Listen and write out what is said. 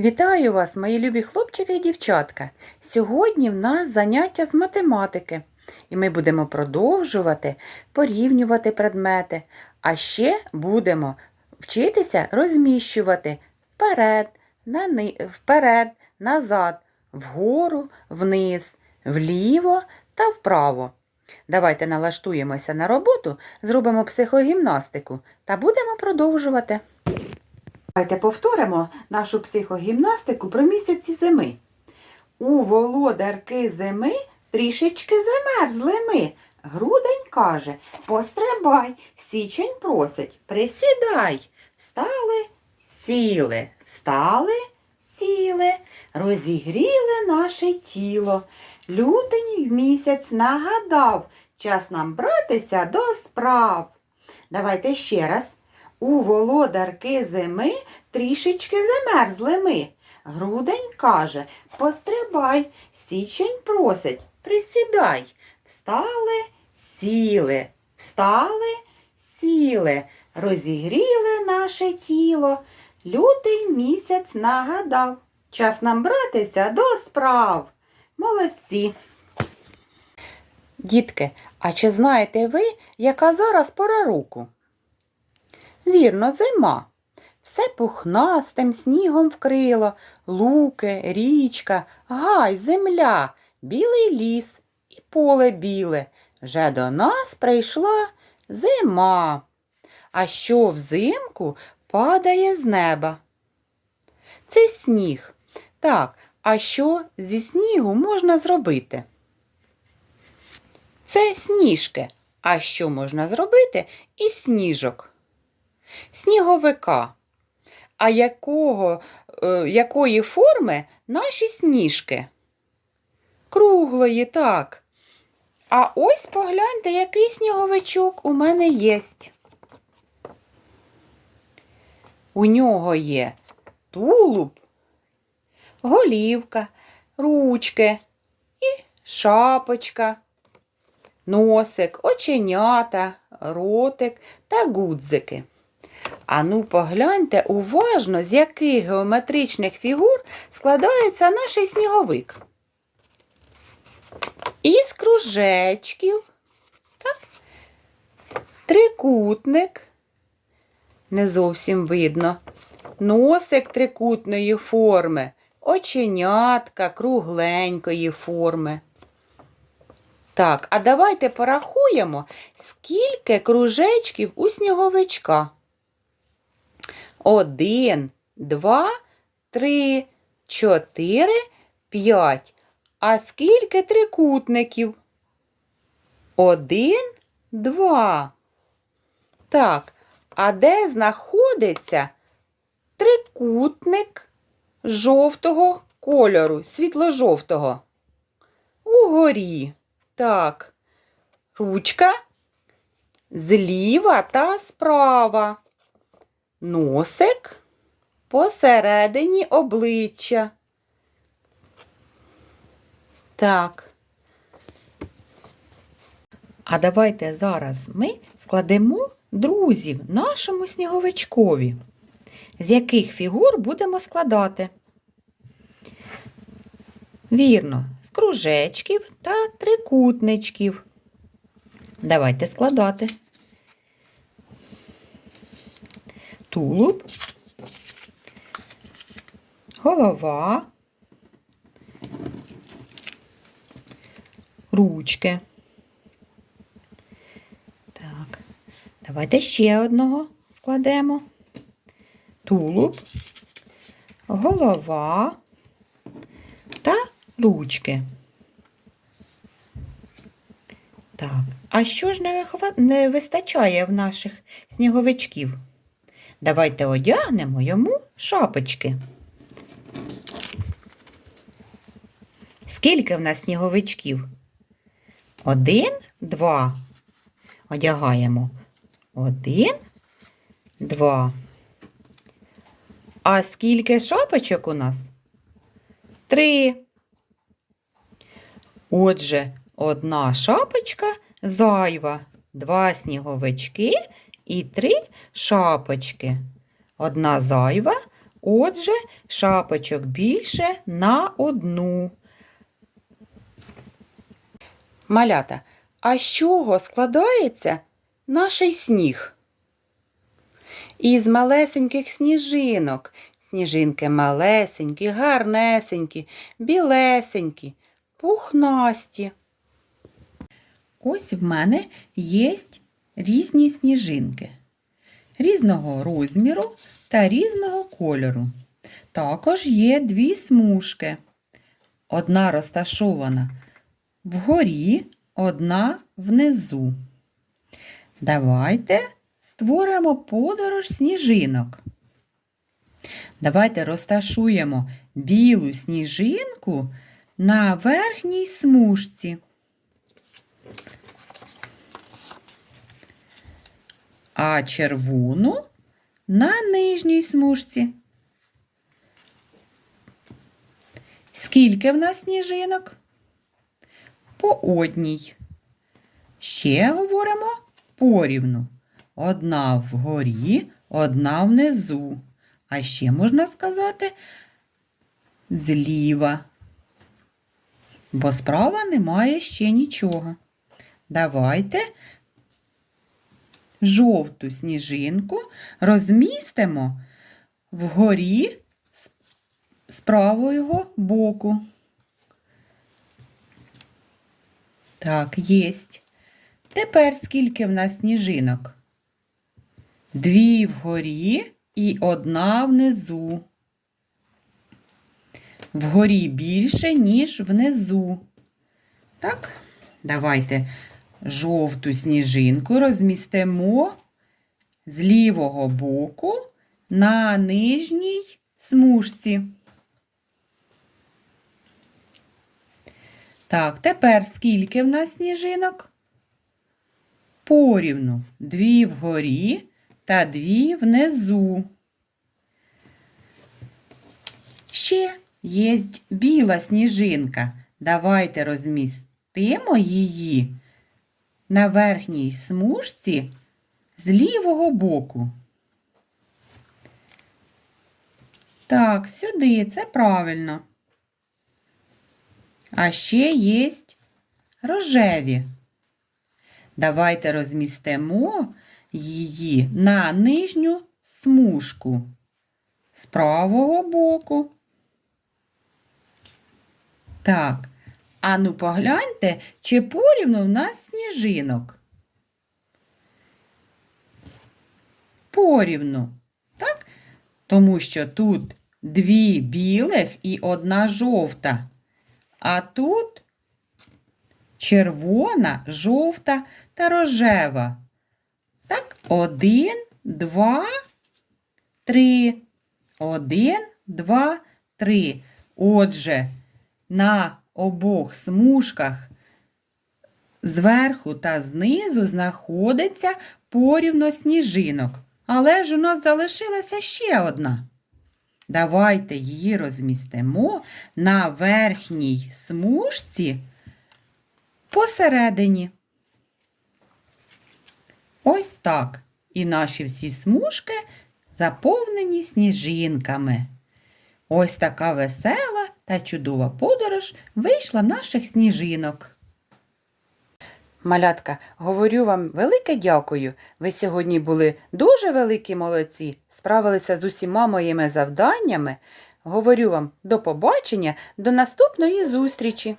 Вітаю вас, мої любі хлопчики і дівчатка. Сьогодні в нас заняття з математики, і ми будемо продовжувати порівнювати предмети, а ще будемо вчитися розміщувати вперед, на ни... вперед, назад, вгору, вниз, вліво та вправо. Давайте налаштуємося на роботу, зробимо психогімнастику та будемо продовжувати. Давайте повторимо нашу психогімнастику про місяці зими. У володарки зими трішечки замерзли ми. Грудень каже, пострибай, січень просить, присідай. Встали, сіли, встали, сіли, розігріли наше тіло. Лютень місяць нагадав, час нам братися до справ. Давайте ще раз. У володарки зими трішечки замерзли ми. Грудень каже, пострибай, січень просить, присідай. Встали, сіли, встали, сіли, розігріли наше тіло. Лютий місяць нагадав. Час нам братися до справ. Молодці. Дітки, а чи знаєте ви, яка зараз пора року? Вірно, зима. Все пухнастим снігом вкрило, луки, річка, гай, земля, білий ліс і поле біле. Вже до нас прийшла зима. А що взимку падає з неба? Це сніг. Так, а що зі снігу можна зробити? Це сніжки. А що можна зробити із сніжок? Сніговика. А якого, е, якої форми наші сніжки? Круглої, так. А ось погляньте, який сніговичок у мене єсть. У нього є тулуб, голівка, ручки і шапочка, носик, оченята, ротик та гудзики. Ану, погляньте уважно, з яких геометричних фігур складається наш сніговик. Із кружечків, так? трикутник, не зовсім видно, носик трикутної форми, оченятка кругленької форми. Так, а давайте порахуємо, скільки кружечків у сніговичка. Один, два, три, чотири, п'ять. А скільки трикутників? Один, два. Так, а де знаходиться трикутник жовтого кольору, світло-жовтого? Угорі. Так, ручка зліва та справа. Носик посередині обличчя. Так. А давайте зараз ми складемо друзів нашому сніговичкові. З яких фігур будемо складати? Вірно, з кружечків та трикутничків. Давайте складати. Тулуб, голова, ручки. Так, давайте ще одного складемо. Тулуб, голова та ручки. Так, а що ж не, вистачає в наших сніговичків? Давайте одягнемо йому шапочки. Скільки в нас сніговичків? Один, два. Одягаємо. Один, два. А скільки шапочок у нас? Три. Отже, одна шапочка зайва, два сніговички і три шапочки. Одна зайва, Отже, шапочок більше на одну. Малята, а з чого складається наш сніг? Із малесеньких сніжинок. Сніжинки малесенькі, гарнесенькі, білесенькі, пухнасті. Ось в мене є різні сніжинки різного розміру та різного кольору. Також є дві смужки. Одна розташована вгорі, одна внизу. Давайте створимо подорож сніжинок. Давайте розташуємо білу сніжинку на верхній смужці. А червону на нижній смужці. Скільки в нас сніжинок? По одній. Ще говоримо порівну. Одна вгорі, одна внизу. А ще можна сказати зліва. Бо справа немає ще нічого. Давайте жовту сніжинку розмістимо вгорі з- правого боку. Так, єсть. Тепер скільки в нас сніжинок? Дві вгорі і одна внизу. Вгорі більше, ніж внизу. Так, давайте жовту сніжинку розмістимо з лівого боку на нижній смужці. Так, тепер скільки в нас сніжинок? Порівну дві вгорі та дві внизу. Ще є біла сніжинка. Давайте розмістимо її на верхній смужці з лівого боку. Так, сюди, це правильно. А ще є рожеві. Давайте розмістимо її на нижню смужку з правого боку. Так, а ну погляньте, чи порівну в нас сніжинок. Порівну, так? Тому що тут дві білих і одна жовта. А тут червона, жовта та рожева. Так, один, два, три. Один, два, три. Отже, на обох смужках зверху та знизу знаходиться порівно сніжинок. Але ж у нас залишилася ще одна. Давайте її розмістимо на верхній смужці посередині. Ось так. І наші всі смужки заповнені сніжинками. Ось така весела та чудова подорож вийшла наших сніжинок. Малятка, говорю вам велике дякую. Ви сьогодні були дуже великі молодці, справилися з усіма моїми завданнями. Говорю вам до побачення, до наступної зустрічі!